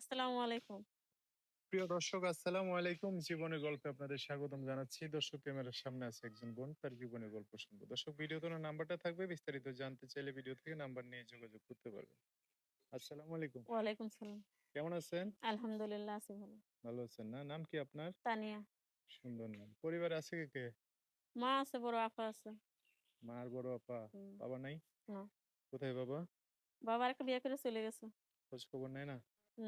আসসালামু আলাইকুম। প্রিয় দর্শক আসসালামু আলাইকুম। জীবনের গল্পে আপনাদের স্বাগতম জানাচ্ছি। দর্শক ক্যামেরার সামনে আছে একজন বোন তার জীবনের গল্প শুনব। দর্শক ভিডিওতে নাম্বারটা থাকবে বিস্তারিত জানতে চাইলে ভিডিও থেকে নাম্বার নিয়ে যোগাযোগ করতে পারবেন। আসসালামু আলাইকুম। সালাম। কেমন আছেন? আলহামদুলিল্লাহ আছি ভালো। ভালো আছেন না? নাম কি আপনার? তানিয়া। সুন্দর নাম। পরিবারে আছে কে কে? মা আছে, বড় আপা আছে। মা আর বড় আপা? বাবা নাই? না। কোথায় বাবা? বাবা আরেকটা বিয়ে করে চলে গেছে। খোঁজ খবর নাই না?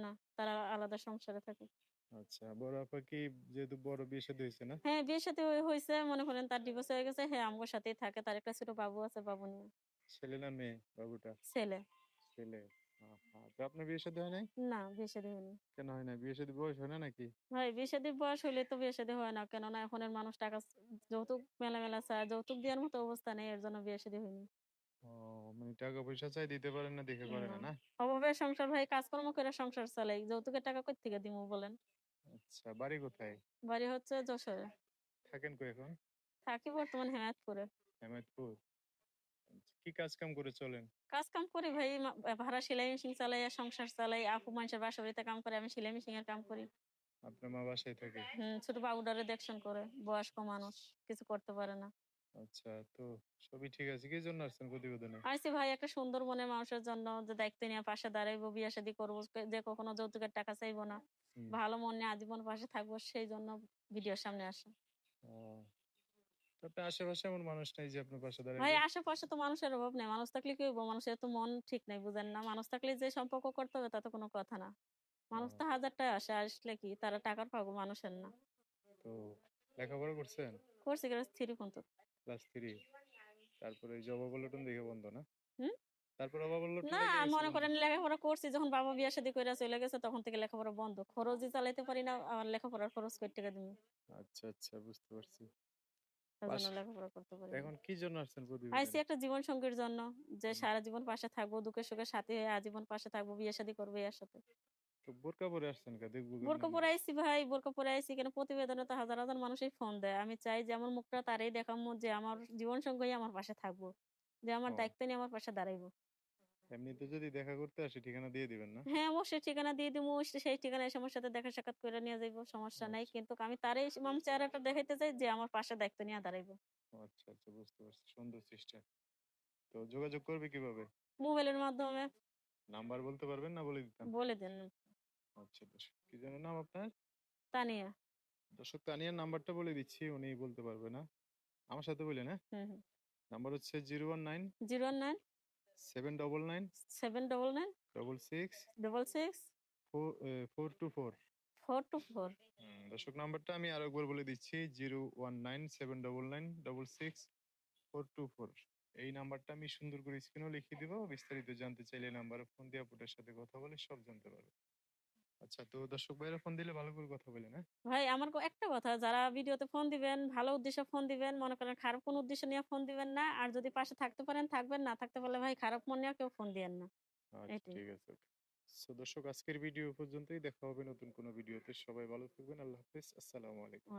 না, তারা আলাদা সংসারে থাকে। আচ্ছা বড় আপা কি যেহেতু বড় বিয়ে শাদী হয়েছে না হ্যাঁ, বিয়ের সাথে হয়ে হইছে মনে করেন তার ডিভোর্স হয়ে গেছে। হ্যাঁ, আমগো সাথেই থাকে। তার একটা ছোট বাবু আছে, বাবু নিয়ে। ছেলে না মেয়ে বাবুটা ছেলে। ছেলে আপনার বিয়ে শাদী হয় নাই না, বিয়ে শাদী হয়নি। কেন হয় না বিয়ে শাদী বয়স হয় না নাকি ভাই বিয়ে শাদীর বয়স হইলে তো বিয়ে শাদী হয় না। কেননা এখনের মানুষ টাকা যৌতুক মেলা মেলা চায়। যৌতুক দেওয়ার মতো অবস্থা নেই। এর জন্য বিয়ে শাদী হয়নি। ও মানে টাকা পয়সা চাই দিতে পারেন না দেখে করে না। না সংসার ভাই কাজকর্ম করে সংসার চালাই। যৌতুকের টাকা কই থেকে দিমু বলেন? আচ্ছা বাড়ি কোথায় বাড়ি হচ্ছে যশোরে। থাকেন কই এখন থাকি বর্তমান হেমায়তপুরে। হেমায়তপুর আচ্ছা, কি কাজ কাম করে চলেন কাজ কাম করি ভাই ভাড়া সেলাই মেশিন চালাই সংসার চালাই আপু মানুষের বাসা বাড়িতে কাম করে আমি সেলাই মেশিন এর কাম করি আপনার মা বাসায় থাকে হুম ছোট বাবুডারে দেখশন করে বয়স্ক মানুষ কিছু করতে পারে না আচ্ছা তো সবই ঠিক আছে। কি জন্য আসছেন প্রতিবেদনে? ভাই একটা সুন্দর মনের মানুষের জন্য যে দায়িত্ব নিয়ে পাশে দাঁড়াইবো বিয়ে শাদী করব যে কখনো যৌতুকের টাকা চাইব না। ভালো মন আজীবন পাশে থাকব সেই জন্য ভিডিওর সামনে আসে। আপনার আশেপাশে এমন মানুষ নাই যে আপনার পাশে ভাই আশেপাশে তো মানুষের অভাব নেই। মানুষ থাকলে কি হইবো? মানুষের তো মন ঠিক নাই বুঝেন না? মানুষ থাকলে যে সম্পর্ক করতে হবে তা তো কোনো কথা না। মানুষ তো হাজারটায় আসে আসলে কি? তারা টাকার পাবো মানুষের না। তো লেখাপড়া করছেন? করছি ক্লাস থ্রি পর্যন্ত। ক্লাস থ্রি তারপরে এই জবা বলটন দেখে বন্ধ না? তারপর না মনে করেন লেখাপড়া করছি যখন বাবা বিয়ে শাদী করে চলে গেছে তখন থেকে লেখাপড়া বন্ধ। খরচই চালাইতে পারি না আমার লেখাপড়ার খরচ কই টাকা দিবি আচ্ছা আচ্ছা বুঝতে পারছি। এখন কি জন্য আসছেন আইসি একটা জীবন সঙ্গীর জন্য যে সারা জীবন পাশে থাকব দুঃখে সুখে সাথী আজীবন পাশে থাকব বিয়ে শাদী করব এর সাথে। বোরকা পরে আসছেন কা? দেখব বোরকা পরে আইসি ভাই বোরকা পরে আইসি কেন? প্রতিবেদনে তো হাজার হাজার মানুষই ফোন দেয়। আমি চাই যে আমার মুখটা তারই দেখামো যে আমার জীবন সঙ্গী আমার পাশে থাকব যে আমার দায়িত্ব নিয়ে আমার পাশে দাঁড়াইবো। এমনিতে যদি দেখা করতে আসে ঠিকানা দিয়ে দিবেন না? হ্যাঁ অবশ্যই ঠিকানা দিয়ে দিব সেই ঠিকানায় সাথে দেখা সাক্ষাৎ করে নিয়ে যাইবো সমস্যা নাই। আচ্ছা। কিন্তু আমি তারই আমার চেহারাটা দেখাইতে চাই যে আমার পাশে দায়িত্ব নিয়ে দাঁড়াইবো। আচ্ছা আচ্ছা বুঝতে পারছি। সুন্দর তো যোগাযোগ করবে কীভাবে? মোবাইলের মাধ্যমে। নাম্বার বলতে পারবেন না বলে দিতাম? বলে দেন আচ্ছা দর্শক কি যেন নাম আপনার? তানিয়া। দর্শক তানিয়ার নাম্বারটা বলে দিচ্ছি উনি বলতে পারবে না। আমার সাথে বলেন হ্যাঁ? হুম হুম। নাম্বার হচ্ছে zero one nine zero nine seven double nine seven double nine double six double six four two four. Four two four. দর্শক নাম্বারটা আমি আরও একবার বলে দিচ্ছি zero one nine seven double nine double six four two four. এই নাম্বারটা আমি সুন্দর করে স্ক্রিনেও লিখে দিব। বিস্তারিত জানতে চাইলে নাম্বারে ফোন দিয়ে আপুটার সাথে কথা বলে সব জানতে পারবে। আচ্ছা তো দর্শক ভাইরা ফোন দিলে ভালো করে কথা বলেন হ্যাঁ? ভাই আমার একটা কথা যারা ভিডিওতে ফোন দিবেন ভালো উদ্দেশ্যে ফোন দিবেন মনে করেন খারাপ কোন উদ্দেশ্য নিয়ে ফোন দিবেন না আর যদি পাশে থাকতে পারেন থাকবেন না থাকতে পারলে ভাই খারাপ মন নিয়ে কেউ ফোন দিয়েন না। আচ্ছা। ঠিক আছে। সো দর্শক আজকের ভিডিও পর্যন্তই দেখা হবে নতুন কোনো ভিডিওতে। সবাই ভালো থাকবেন আল্লাহ হাফেজ আসসালামু আলাইকুম।